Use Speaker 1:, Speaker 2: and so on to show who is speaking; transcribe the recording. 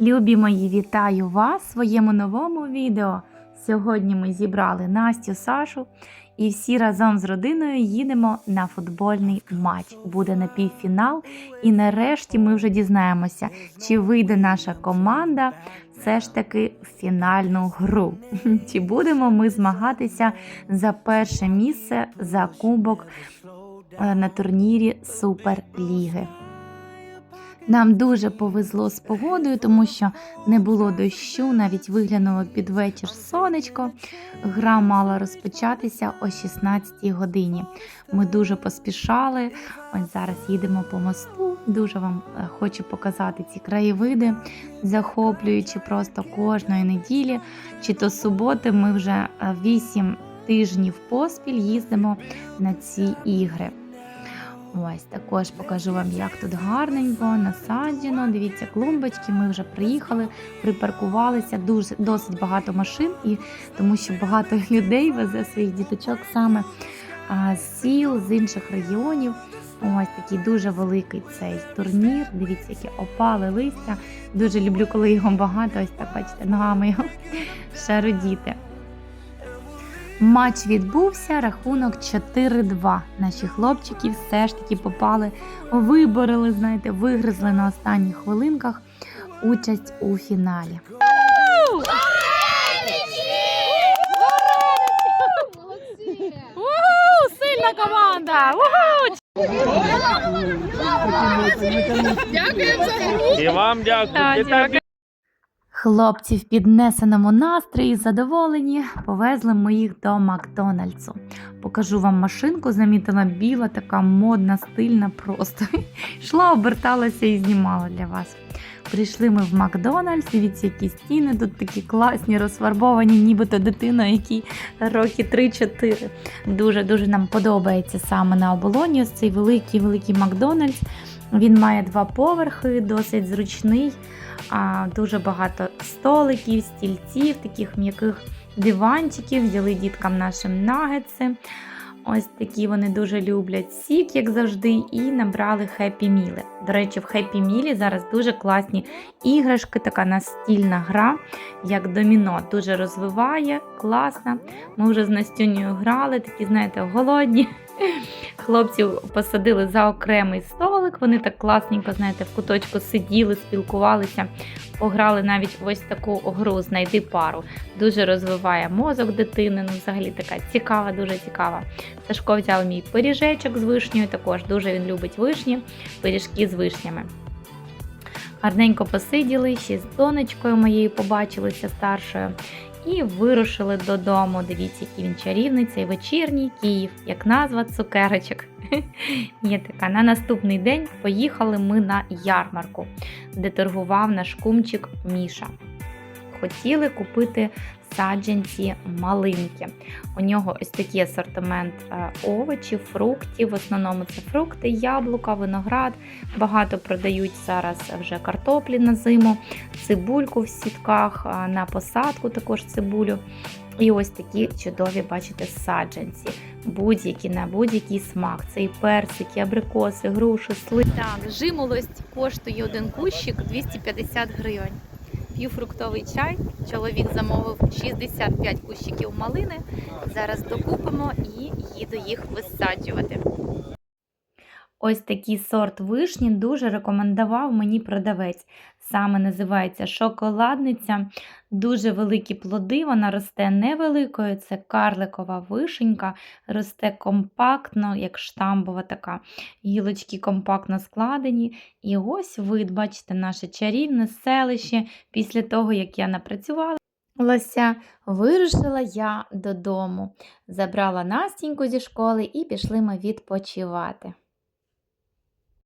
Speaker 1: Любі мої, вітаю вас в своєму новому відео. Сьогодні ми зібрали Настю, Сашу і всі разом з родиною їдемо на футбольний матч. Буде напівфінал, і нарешті ми вже дізнаємося, чи вийде наша команда все ж таки в фінальну гру. Чи будемо ми змагатися за перше місце за кубок е, на турнірі Суперліги. Нам дуже повезло з погодою, тому що не було дощу, навіть виглянуло під вечір сонечко. Гра мала розпочатися о 16 годині. Ми дуже поспішали. Ось зараз їдемо по мосту. Дуже вам е, хочу показати ці краєвиди, захоплюючи просто кожної неділі. Чи то суботи ми вже 8 тижнів поспіль їздимо на ці ігри. Ось також покажу вам, як тут гарненько, насаджено. Дивіться, клумбочки. Ми вже приїхали, припаркувалися. Дуже досить багато машин, і тому що багато людей везе своїх діточок саме а, з сіл, з інших регіонів. Ось такий дуже великий цей турнір. Дивіться, які опали листя. Дуже люблю, коли його багато. Ось так бачите, ногами його шародіти. Матч відбувся, рахунок 4-2. Наші хлопчики все ж таки попали, виборили, знаєте, вигризли на останніх хвилинках участь у фіналі. Сильна команда!
Speaker 2: І вам дякую.
Speaker 1: Хлопці в піднесеному настрої задоволені, повезли ми їх до Макдональдсу. Покажу вам машинку, замітила біла, така модна, стильна, просто йшла, оберталася і знімала для вас. Прийшли ми в Макдональдс, дивіться, які стіни тут такі класні, розфарбовані, нібито дитина, якій роки 3-4. Дуже-дуже нам подобається саме на оболоні. Ось цей великий великий Макдональдс. Він має два поверхи, досить зручний. Дуже багато столиків, стільців, таких м'яких диванчиків. Взяли діткам нашим нагетси. Ось такі вони дуже люблять сік, як завжди, і набрали хеппі міли. До речі, в хеппі мілі зараз дуже класні іграшки, така настільна гра, як доміно. Дуже розвиває, класна. Ми вже з Настюнею грали, такі, знаєте, голодні. Хлопців посадили за окремий столик. Вони так класненько, знаєте, в куточку сиділи, спілкувалися, пограли навіть ось таку гру Знайди пару. Дуже розвиває мозок дитини. Ну, взагалі така цікава, дуже цікава. Сашко взяв мій пиріжечок з вишнею, також дуже він любить вишні, пиріжки з вишнями. Гарненько посиділи, ще з донечкою моєю побачилися старшою. І вирушили додому. Дивіться, який він чарівний, цей вечірній Київ, як назва цукерочок. Є така. На наступний день поїхали ми на ярмарку, де торгував наш кумчик Міша. Хотіли купити саджанці малинки. У нього ось такий асортимент е, овочів, фруктів. В основному це фрукти, яблука, виноград. Багато продають зараз вже картоплі на зиму, цибульку в сітках, е, на посадку також цибулю. І ось такі чудові, бачите, саджанці, будь-які на будь-який смак. Це і персики, абрикоси, груші, сливи. Так, жимолость коштує один кущик 250 гривень. П'ю фруктовий чай. Чоловік замовив 65 кущиків малини. Зараз докупимо і їду їх висаджувати. Ось такий сорт вишні дуже рекомендував мені продавець. Саме називається шоколадниця. Дуже великі плоди, вона росте невеликою, це карликова вишенька, росте компактно, як штамбова така. Гілочки компактно складені. І ось вид, бачите, наше чарівне селище. Після того, як я напрацювала. Лося, вирушила я додому, забрала Настіньку зі школи і пішли ми відпочивати.